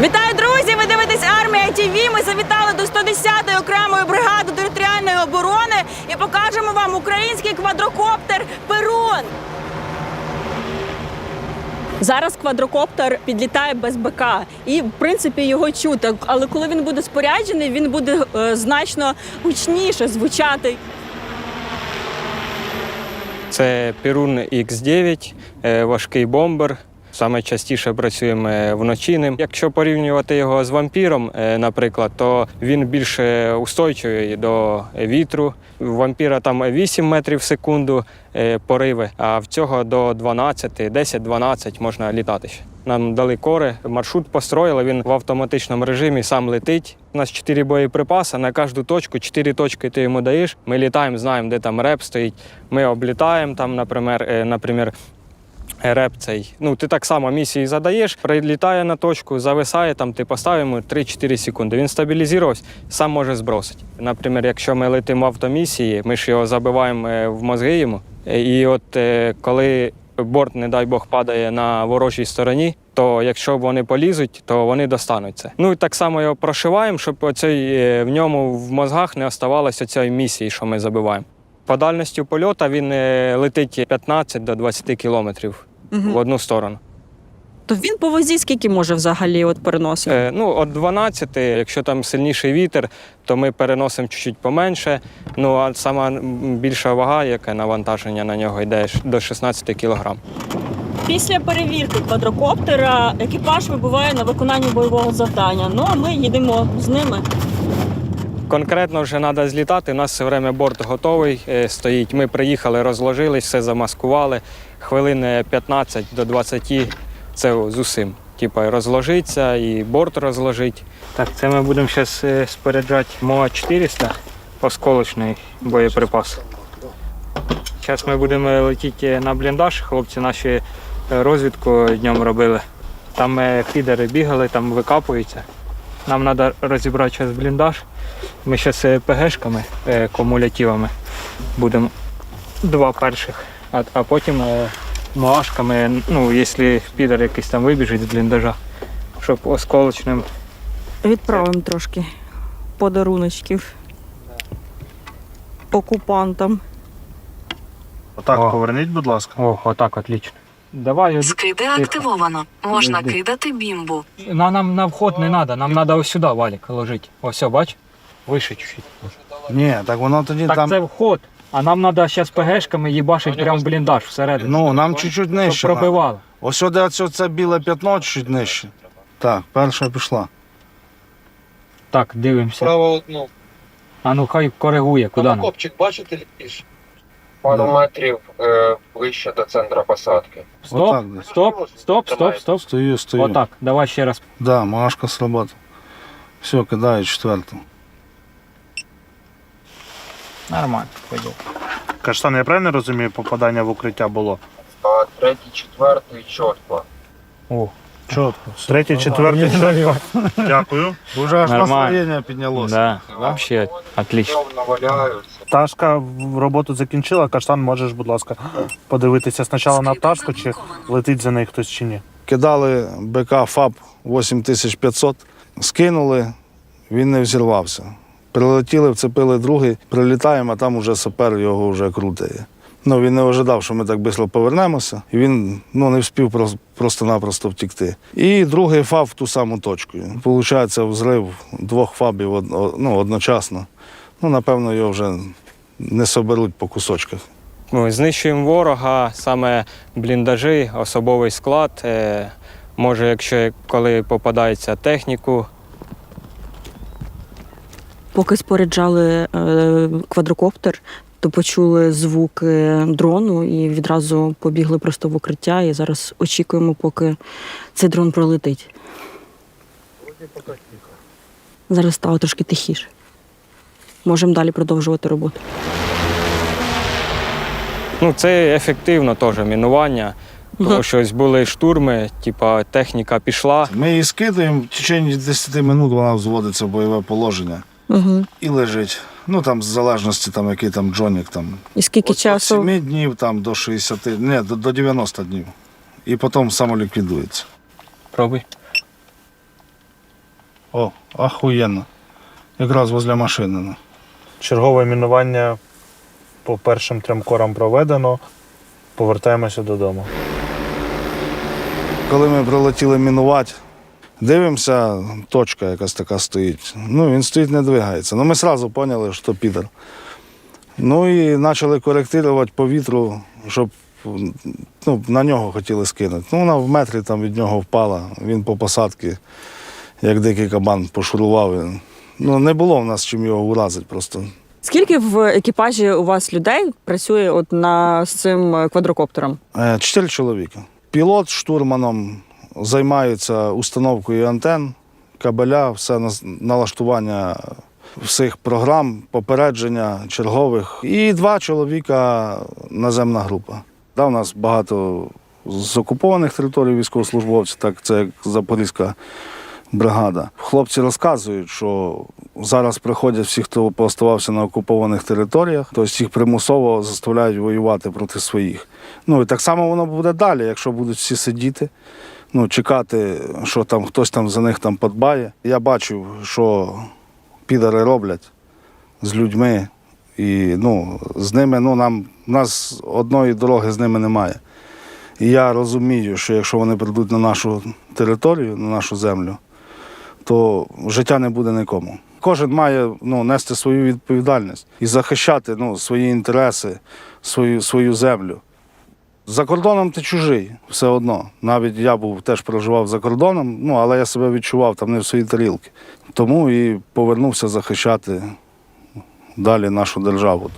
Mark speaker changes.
Speaker 1: Вітаю, друзі! Ви дивитесь армія ТВ. Ми завітали до 110-ї окремої бригади територіальної оборони і покажемо вам український квадрокоптер Перун. Зараз квадрокоптер підлітає без БК, і в принципі його чути. Але коли він буде споряджений, він буде е, значно гучніше звучати.
Speaker 2: Це Перун X9, е, важкий бомбер. Саме частіше працюємо е, вночі. Якщо порівнювати його з вампіром, е, наприклад, то він більш е, устойчивий до вітру. У вампіра там 8 метрів в секунду е, пориви, а в цього до 12, 10-12 можна літати ще. Нам дали кори, маршрут построїли, він в автоматичному режимі сам летить. У нас 4 боєприпаси, на кожну точку, 4 точки ти йому даєш. Ми літаємо, знаємо, де там реп стоїть. Ми облітаємо там, наприклад, наприклад, реп цей. Ну, ти так само місії задаєш, прилітає на точку, зависає, там ти поставив йому 3-4 секунди. Він стабілізувався, сам може збросити. Наприклад, якщо ми летимо в автомісії, ми ж його забиваємо е, в мозги йому. І от е, коли борт, не дай Бог, падає на ворожій стороні, то якщо вони полізуть, то вони достануть це. Ну і так само його прошиваємо, щоб оцей, е, в ньому в мозгах не оставалося цієї місії, що ми забиваємо. По дальності польоту він е, летить 15 до 20 кілометрів в одну сторону.
Speaker 1: То він по возі скільки може взагалі от переносити?
Speaker 2: Е, ну, от 12, якщо там сильніший вітер, то ми переносимо чуть-чуть поменше. Ну, а сама більша вага, яке навантаження на нього йде до 16 кілограм.
Speaker 1: Після перевірки квадрокоптера екіпаж вибуває на виконання бойового завдання. Ну а ми їдемо з ними.
Speaker 2: Конкретно вже треба злітати. У нас все время борт готовий е, стоїть. Ми приїхали, розложились, все замаскували. Хвилин е, 15 до 20 це з усім. Типа розложиться і борт розложить. Так, це ми будемо зараз споряджати МОА 400 осколочний боєприпас. Зараз ми будемо летіти на бліндаж. Хлопці наші е, розвідку днем робили. Там е, фідери бігали, там викапуються. Нам треба розібрати зараз бліндаж. Ми зараз ПГшками, е, кумулятивами будемо два перших, а, а потім е, МОАшками, ну, якщо підер якийсь там вибіжить з бліндажа, щоб осколочним.
Speaker 1: Відправимо трошки подаруночків окупантам.
Speaker 3: Отак,
Speaker 2: О.
Speaker 3: поверніть, будь ласка.
Speaker 2: О, отак, отлично. Давай,
Speaker 4: Скиди активовано. Можна кидати бімбу.
Speaker 2: на, нам на вход не треба, нам треба ось сюди валік ложити. Ось, бач, вище чуть-чуть.
Speaker 3: Ні, так воно тоді
Speaker 2: Так
Speaker 3: там.
Speaker 2: це вход, а нам треба зараз ПГшками їбашити прямо в бліндаж всередину.
Speaker 3: Ну, нам чуть-чуть нижче.
Speaker 2: щоб пробивало.
Speaker 3: Ось сюди оце це біле п'ятно чуть нижче. Так, перша пішла.
Speaker 2: Так, дивимося.
Speaker 5: Право одну.
Speaker 2: А ну хай коригує, куди нам.
Speaker 5: Копчик бачите ліж? Пару метрів е, вище до центра посадки.
Speaker 2: Стоп,
Speaker 3: Отак десь.
Speaker 2: стоп, стоп, стоп, стоп.
Speaker 3: Стою, стою.
Speaker 2: Отак, давай ще раз.
Speaker 3: Да, машка сработала. Все, кидаю четверту.
Speaker 2: Нормально, пойдет.
Speaker 6: Каштан, я правильно розумію, попадання в укриття було?
Speaker 5: А третій, четвертий чітко.
Speaker 2: О,
Speaker 6: Чітко. Третій, четвертий. Дякую.
Speaker 3: Уже аж
Speaker 2: Нормально.
Speaker 3: настроєння піднялося.
Speaker 2: да, вообще отлично.
Speaker 6: Пташка в роботу закінчила. Каштан, можеш, будь ласка, подивитися спочатку на пташку, чи летить за нею хтось чи ні.
Speaker 3: Кидали БК ФАП 8500, скинули, він не взірвався. Прилетіли, вцепили другий, прилітаємо, а там уже сапер його вже крутає. Ну, він не ожидав, що ми так швидко повернемося, і він ну, не встиг просто-напросто втікти. І другий ФАБ в ту саму точку. Получається, взрив двох ФАБів ну, одночасно. Ну, напевно, його вже не соберуть по кусочках.
Speaker 2: Ми знищуємо ворога, саме бліндажі, особовий склад. Е, може, якщо коли попадається техніку,
Speaker 1: Поки споряджали е, квадрокоптер, то почули звуки дрону і відразу побігли просто в укриття. І зараз очікуємо, поки цей дрон пролетить. Зараз стало трошки тихіше. Можемо далі продовжувати роботу.
Speaker 2: ну це ефективно теж мінування. Тому
Speaker 1: Мгм.
Speaker 2: що ось були штурми, типа техніка пішла.
Speaker 3: Ми її скидаємо, в течение 10 минут вона взводиться в бойове положення
Speaker 1: Угу.
Speaker 3: і лежить. Ну там в залежності, там, який там джонік там.
Speaker 1: І скільки
Speaker 3: От
Speaker 1: часу?
Speaker 3: 7 днів там до 60, ні, до, до 90 днів. І потім самоліквідується.
Speaker 2: Пробуй.
Speaker 3: О, ахуєнно. Якраз возле машини. ну.
Speaker 6: Чергове мінування по першим трьом корам проведено. Повертаємося додому.
Speaker 3: Коли ми прилетіли мінувати, дивимося, точка якась така стоїть. Ну, він стоїть, не двигається. Ну, ми одразу зрозуміли, що підер. Ну і почали коректувати по вітру, щоб ну, на нього хотіли скинути. Ну, вона в метрі там від нього впала. Він по посадці, як дикий кабан, пошурував. Ну, не було в нас чим його уразити просто.
Speaker 1: Скільки в екіпажі у вас людей працює от на з цим квадрокоптером?
Speaker 3: Е, Чотири чоловіка. Пілот штурманом займаються установкою антен, кабеля, все налаштування всіх програм, попередження чергових. І два чоловіка наземна група. Да, у нас багато з окупованих територій військовослужбовців, так це як Запорізька бригада. Хлопці розказують, що зараз приходять всі, хто пооставався на окупованих територіях, тобто їх примусово заставляють воювати проти своїх. Ну і так само воно буде далі, якщо будуть всі сидіти, ну, чекати, що там хтось там за них там подбає. Я бачив, що підари роблять з людьми, і ну, з ними, ну, нам, нас одної дороги з ними немає. І я розумію, що якщо вони прийдуть на нашу територію, на нашу землю, то життя не буде нікому. Кожен має ну, нести свою відповідальність і захищати ну, свої інтереси, свою, свою землю. За кордоном ти чужий, все одно. Навіть я був теж проживав за кордоном, ну, але я себе відчував там не в своїй тарілці. Тому і повернувся захищати далі нашу державу.